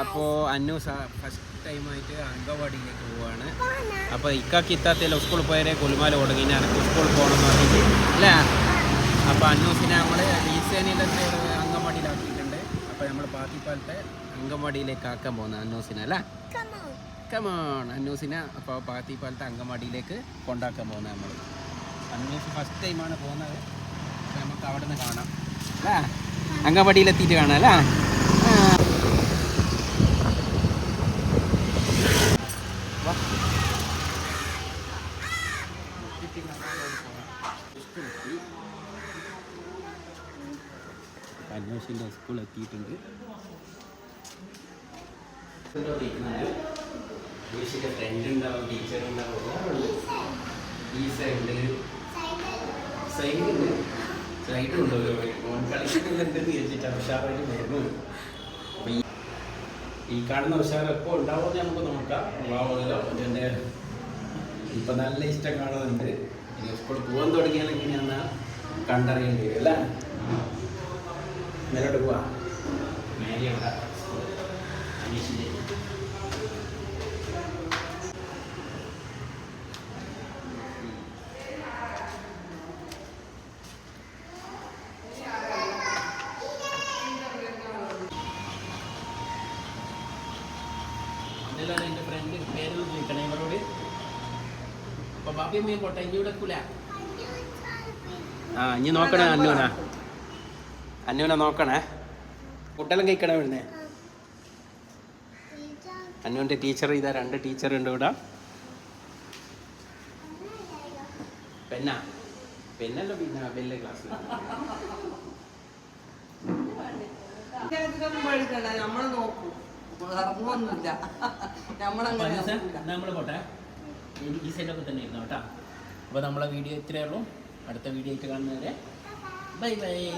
അപ്പോൾ അന്നു ഫസ്റ്റ് ടൈമായിട്ട് അങ്കവാടിയിലേക്ക് പോവാണ്. അപ്പോൾ ഇക്കാക്ക് ഇത്താത്തല്ലോ സ്കൂളിൽ പോയാലേ കൊലുമാല തുടങ്ങി എനിക്ക് പോകണം എന്ന് പറഞ്ഞിട്ട് അല്ലേ? അപ്പോൾ അന്നൂസിനെ നമ്മൾ ഈസേനയിലത്തെ അങ്കവാടിയിലാക്കിയിട്ടുണ്ട് അപ്പോൾ നമ്മൾ പാത്തിപ്പാലത്തെ അങ്കവാടിയിലേക്ക് ആക്കാൻ പോകുന്നത് അന്നൂസിനെ അല്ലേ? കമാണ് അന്നൂസിനെ അപ്പോൾ പാത്തിപ്പാലത്തെ അങ്കവാടിയിലേക്ക് കൊണ്ടാക്കാൻ പോകുന്നത് നമ്മൾ അന്നൂസ് ഫസ്റ്റ് ടൈമാണ് പോകുന്നത് നമുക്ക് അവിടെ നിന്ന് കാണാം അല്ലേ? അങ്കവാടിയിലെത്തിയിട്ട് കാണാം അല്ലേ? അന്വേഷിന്റെ സ്കൂൾ എത്തിയിട്ടുണ്ട് ടീച്ചർ ഈ സൈഡ് സൈഡ് ഉണ്ട് സൈഡ് ഉണ്ട് ഓൺ കളിക്കുന്നുണ്ട് വിചാരിച്ചിട്ടാണ് ഉഷാറായിട്ട് വരുന്നു അപ്പൊ ഈ- കാണുന്ന ഉഷാർ എപ്പോൾ ഉണ്ടാവുമെന്ന് നമുക്ക് നോക്കാം. ഉണ്ടാവുമല്ലോ എന്റെ ഇപ്പൊ നല്ല ഇഷ്ടം കാണുന്നുണ്ട്. ഇനി സ്കൂൾ പോകാൻ തുടങ്ങിയാൽ എങ്ങനെയാന്ന് കണ്ടറിയേണ്ടി വരും അല്ലേ? മേലോട്ട് പോവാ. മേലെ ഫ്രണ്ട് പേര് ചോദിക്കണേ ഇവരോട്? അപ്പൊ ബാപ്പി അമ്മയും പോട്ടെ ഇനി ഇവിടെ എത്തൂല ആ ഇനി നോക്കണേ അന്നൂന അന്നൂന നോക്കണേ. ഫുഡെല്ലാം കഴിക്കണേ ഇവിടുന്ന്? അന്നുവിന്റെ ടീച്ചർ ഇതാ രണ്ട് ടീച്ചർ ഉണ്ട് ഇവിടെ. പെന്ന പെന്നല്ലോ പിന്നെ വലിയ ക്ലാസ് നമ്മൾ നോക്കൂ. നമ്മളങ്ങനെ. നമ്മൾ പോട്ടെ. ഈ- സൈഡൊക്കെ തന്നെ ഇരുന്നു കേട്ടോ. അപ്പോൾ നമ്മളെ വീഡിയോ ഇത്രയേ ഉള്ളൂ. അടുത്ത വീഡിയോ ആയിട്ട് കാണുന്നവരെ ബൈ ബൈ